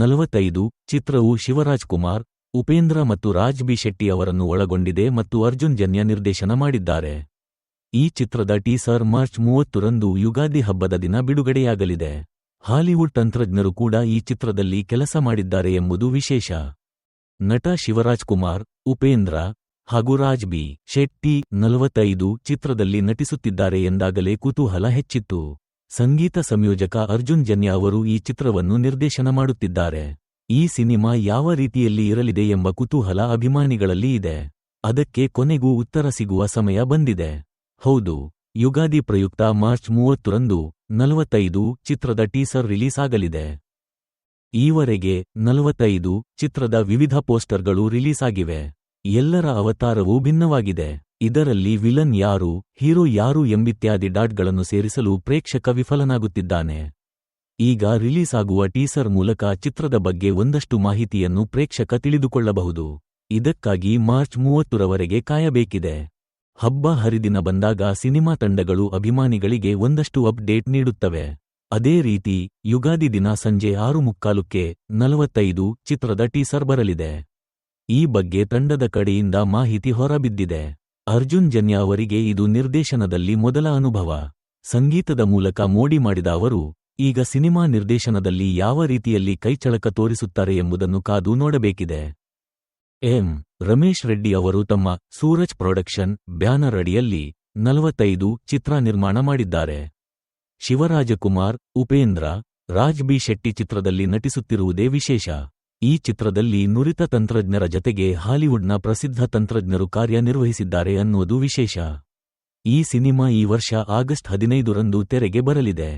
ನಲವತ್ತೈದು, ಚಿತ್ರವು ಶಿವರಾಜ್ ಕುಮಾರ್ ಉಪೇಂದ್ರ ಮತ್ತು ರಾಜ್ ಬಿ ಶೆಟ್ಟಿ ಅವರನ್ನು ಒಳಗೊಂಡಿದೆ ಮತ್ತು ಅರ್ಜುನ್ ಜನ್ಯ ನಿರ್ದೇಶನ ಮಾಡಿದ್ದಾರೆ. ಈ ಚಿತ್ರದ ಟೀಸರ್ ಮಾರ್ಚ್ ಮೂವತ್ತರಂದು ಯುಗಾದಿ ಹಬ್ಬದ ದಿನ ಬಿಡುಗಡೆಯಾಗಲಿದೆ. ಹಾಲಿವುಡ್ ತಂತ್ರಜ್ಞರು ಕೂಡ ಈ ಚಿತ್ರದಲ್ಲಿ ಕೆಲಸ ಮಾಡಿದ್ದಾರೆ ಎಂಬುದು ವಿಶೇಷ. ನಟ ಶಿವರಾಜ್ ಕುಮಾರ್ ಉಪೇಂದ್ರ ಹಾಗೂ ರಾಜ್ ಬಿ ಶೆಟ್ಟಿ ನಲವತ್ತೈದು ಚಿತ್ರದಲ್ಲಿ ನಟಿಸುತ್ತಿದ್ದಾರೆ ಎಂದಾಗಲೇ ಕುತೂಹಲ ಹೆಚ್ಚಿತ್ತು. ಸಂಗೀತ ಸಂಯೋಜಕ ಅರ್ಜುನ್ ಜನ್ಯ ಅವರು ಈ ಚಿತ್ರವನ್ನು ನಿರ್ದೇಶನ ಮಾಡುತ್ತಿದ್ದಾರೆ. ಈ ಸಿನಿಮಾ ಯಾವ ರೀತಿಯಲ್ಲಿ ಇರಲಿದೆ ಎಂಬ ಕುತೂಹಲ ಅಭಿಮಾನಿಗಳಲ್ಲಿ ಇದೆ. ಅದಕ್ಕೆ ಕೊನೆಗೂ ಉತ್ತರ ಸಿಗುವ ಸಮಯ ಬಂದಿದೆ. ಹೌದು, ಯುಗಾದಿ ಪ್ರಯುಕ್ತ ಮಾರ್ಚ್ ಮೂವತ್ತರಂದು ನಲವತ್ತೈದು ಚಿತ್ರದ ಟೀಸರ್ ರಿಲೀಸ್ ಆಗಲಿದೆ ಈವರೆಗೆ ನಲವತ್ತೈದು ಚಿತ್ರದ ವಿವಿಧ ಪೋಸ್ಟರ್ಗಳು ರಿಲೀಸ್ ಆಗಿವೆ ಎಲ್ಲರ ಅವತಾರವೂ ಭಿನ್ನವಾಗಿದೆ. ಇದರಲ್ಲಿ ವಿಲನ್ ಯಾರು, ಹೀರೋ ಯಾರು ಎಂಬಿತ್ಯಾದಿ ಡಾಟ್ಗಳನ್ನು ಸೇರಿಸಲು ಪ್ರೇಕ್ಷಕ ವಿಫಲನಾಗುತ್ತಿದ್ದಾನೆ. ಈಗ ರಿಲೀಸ್ ಆಗುವ ಟೀಸರ್ ಮೂಲಕ ಚಿತ್ರದ ಬಗ್ಗೆ ಒಂದಷ್ಟು ಮಾಹಿತಿಯನ್ನು ಪ್ರೇಕ್ಷಕ ತಿಳಿದುಕೊಳ್ಳಬಹುದು. ಇದಕ್ಕಾಗಿ ಮಾರ್ಚ್ ಮೂವತ್ತರವರೆಗೆ ಕಾಯಬೇಕಿದೆ. ಹಬ್ಬ ಹರಿದಿನ ಬಂದಾಗ ಸಿನಿಮಾ ತಂಡಗಳು ಅಭಿಮಾನಿಗಳಿಗೆ ಒಂದಷ್ಟು ಅಪ್ಡೇಟ್ ನೀಡುತ್ತವೆ. ಅದೇ ರೀತಿ, ಯುಗಾದಿ ದಿನ ಸಂಜೆ ಆರು ಮುಕ್ಕಾಲುಕ್ಕೆ ನಲವತ್ತೈದು ಚಿತ್ರದ ಟೀಸರ್ ಬರಲಿದೆ. ಈ ಬಗ್ಗೆ ತಂಡದ ಕಡೆಯಿಂದ ಮಾಹಿತಿ ಹೊರಬಿದ್ದಿದೆ. ಅರ್ಜುನ್ ಜನ್ಯ ಅವರಿಗೆ ಇದು ನಿರ್ದೇಶನದಲ್ಲಿ ಮೊದಲ ಅನುಭವ. ಸಂಗೀತದ ಮೂಲಕ ಮೋಡಿ ಮಾಡಿದ ಅವರು, ಈಗ ಸಿನಿಮಾ ನಿರ್ದೇಶನದಲ್ಲಿ ಯಾವ ರೀತಿಯಲ್ಲಿ ಕೈಚಳಕ ತೋರಿಸುತ್ತಾರೆ ಎಂಬುದನ್ನು ಕಾದು ನೋಡಬೇಕಿದೆ. ಎಂ. ರಮೇಶ್ ರೆಡ್ಡಿ ಅವರು ತಮ್ಮ ಸೂರಜ್ ಪ್ರೊಡಕ್ಷನ್ ಬ್ಯಾನರ್ ಅಡಿಯಲ್ಲಿ ನಲವತ್ತೈದು ಚಿತ್ರ ನಿರ್ಮಾಣ ಮಾಡಿದ್ದಾರೆ. ಶಿವರಾಜಕುಮಾರ್, ಉಪೇಂದ್ರ, ರಾಜ್ ಬಿ ಶೆಟ್ಟಿ ಚಿತ್ರದಲ್ಲಿ ನಟಿಸುತ್ತಿರುವುದೇ ವಿಶೇಷ. ಈ ಚಿತ್ರದಲ್ಲಿ ನುರಿತ ತಂತ್ರಜ್ಞರ ಜತೆಗೆ ಹಾಲಿವುಡ್ನ ಪ್ರಸಿದ್ಧ ತಂತ್ರಜ್ಞರು ಕಾರ್ಯನಿರ್ವಹಿಸಿದ್ದಾರೆ ಅನ್ನುವುದು ವಿಶೇಷ ಈ ಸಿನಿಮಾ ಈ ವರ್ಷ ಆಗಸ್ಟ್ ಹದಿನೈದರಂದು ತೆರೆಗೆ ಬರಲಿದೆ.